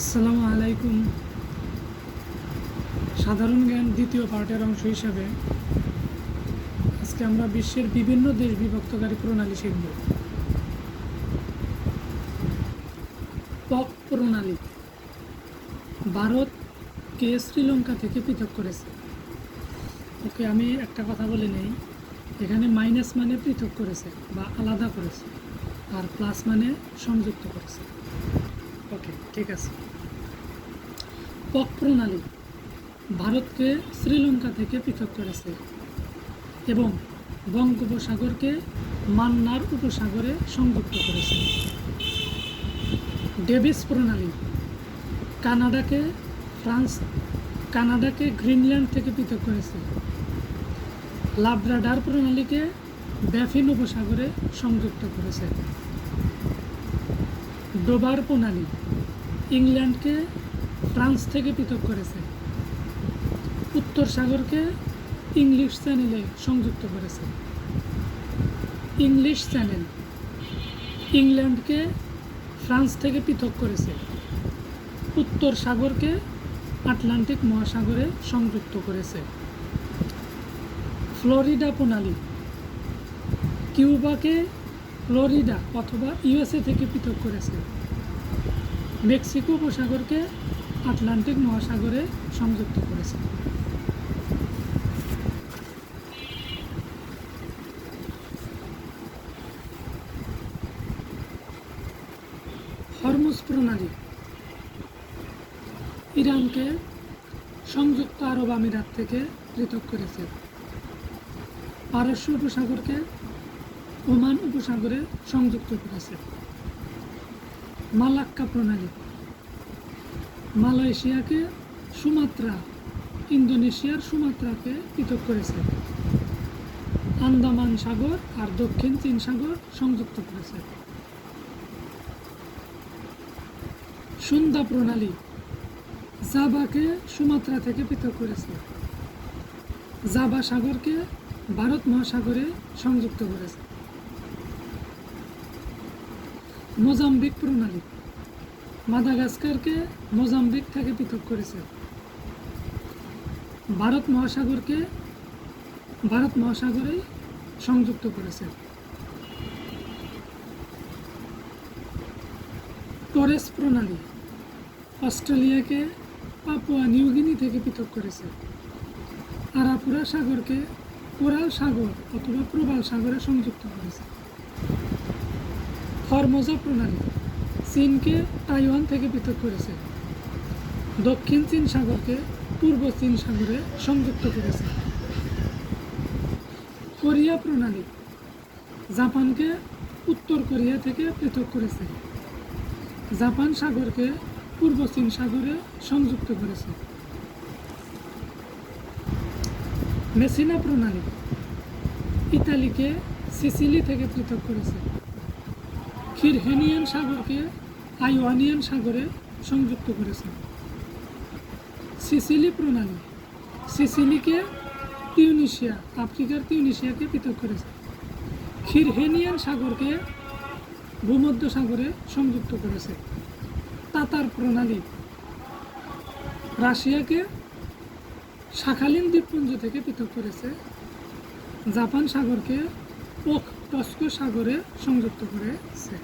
আসসালামু আলাইকুম। সাধারণ জ্ঞান দ্বিতীয় পার্টের অংশ হিসাবে আজকে আমরা বিশ্বের বিভিন্ন দেশ বিভক্তকারী প্রণালী শিখব। পক প্রণালী। ভারতকে শ্রীলঙ্কা থেকে পৃথক করেছে। ওকে আমি একটা কথা বলে নেই, এখানে মাইনাস মানে পৃথক করেছে বা আলাদা করেছে, আর প্লাস মানে সংযুক্ত করেছে। ওকে, ঠিক আছে। পক প্রণালী ভারতকে শ্রীলঙ্কা থেকে পৃথক করেছে এবং বঙ্গোপসাগরকে মান্নার উপসাগরে সংযুক্ত করেছে। ডেভিস প্রণালী কানাডাকে, ফ্রান্স, কানাডাকে গ্রিনল্যান্ড থেকে পৃথক করেছে। লাব্রাডার প্রণালীকে ব্যাফিন উপসাগরে সংযুক্ত করেছে। ডোবার প্রণালী ইংল্যান্ডকে ফ্রান্স থেকে পৃথক করেছে। উত্তর সাগরকে ইংলিশ চ্যানেলে সংযুক্ত করেছে। ইংলিশ চ্যানেল ইংল্যান্ডকে ফ্রান্স থেকে পৃথক করেছে। উত্তর সাগরকে আটলান্টিক মহাসাগরে সংযুক্ত করেছে। ফ্লোরিডা প্রণালী কিউবাকে ফ্লোরিডা অথবা ইউএসএ থেকে পৃথক করেছে। মেক্সিকো উপসাগরকে আটলান্টিক মহাসাগরে সংযুক্ত করেছে। হরমুজ প্রণালী। ইরানকে সংযুক্ত আরব আমিরাত থেকে পৃথক করেছে। পারস্য উপসাগরকে ওমান উপসাগরে সংযুক্ত করেছে। মালাক্কা প্রণালী। মালয়েশিয়াকে সুমাত্রা, ইন্দোনেশিয়ার সুমাত্রাকে পৃথক করেছে। আন্দামান সাগর আর দক্ষিণ চীন সাগর সংযুক্ত করেছে। সুন্দা প্রণালী জাবাকে সুমাত্রা থেকে পৃথক করেছে। জাবা সাগরকে ভারত মহাসাগরে সংযুক্ত করেছে। মোজাম্বিক প্রণালী। মাদাগাস্কারকে মোজাম্বিক থেকে পৃথক করেছে। ভারত মহাসাগরকে ভারত মহাসাগরে সংযুক্ত করেছে। টরেস প্রণালী অস্ট্রেলিয়াকে পাপুয়া নিউগিনি থেকে পৃথক করেছে। আরাপুরা সাগরকে কোরাল সাগর অথবা প্রবাল সাগরে সংযুক্ত করেছে। ফরমোজা প্রণালী চীনকে তাইওয়ান থেকে পৃথক করেছে। দক্ষিণ চীন সাগরকে পূর্ব চীন সাগরে সংযুক্ত করেছে। কোরিয়া প্রণালী জাপানকে উত্তর কোরিয়া থেকে পৃথক করেছে। জাপান সাগরকে পূর্ব চীন সাগরে সংযুক্ত করেছে। মেসিনা প্রণালী ইতালিকে সিসিলি থেকে পৃথক করেছে। খিরহেনিয়ান সাগরকে আইওয়ানিয়ান সাগরে সংযুক্ত করেছে। সিসিলি প্রণালী। সিসিলিকে তিউনিশিয়া আফ্রিকার তিউনিশিয়াকে পৃথক করেছে। খিরহেনিয়ান সাগরকে ভূমধ্য সাগরে সংযুক্ত করেছে। তাতার প্রণালী। রাশিয়াকে শাখালিন দ্বীপপুঞ্জ থেকে পৃথক করেছে। জাপান সাগরকে ওক টস্কো সাগরে সংযুক্ত করেছে